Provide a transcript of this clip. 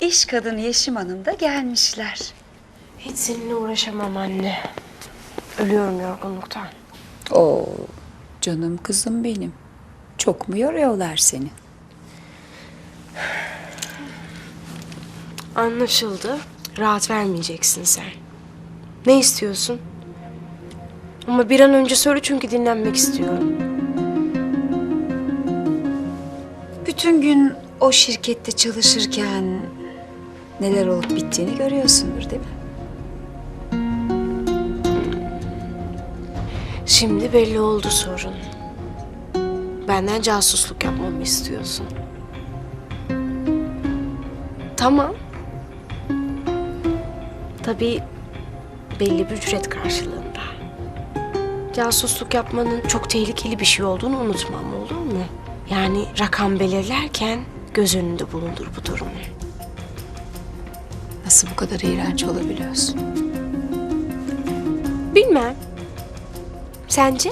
İş kadını Yeşim Hanım da gelmişler. Hiç seninle uğraşamam anne. Ölüyorum yorgunluktan. Oo, canım kızım benim. Çok mu yoruyorlar seni? Anlaşıldı. Rahat vermeyeceksin sen. Ne istiyorsun? Ama bir an önce söyle çünkü dinlenmek istiyorum. Bütün gün o şirkette çalışırken neler olup bittiğini görüyorsundur değil mi? Şimdi belli oldu sorun. Benden casusluk yapmamı istiyorsun. Tamam. Tabii belli bir ücret karşılığında. Casusluk yapmanın çok tehlikeli bir şey olduğunu unutmam olur mu? Yani rakam belirlerken göz önünde bulundur bu durumu. Nasıl bu kadar iğrenç olabiliyorsun? Bilmem. Sence?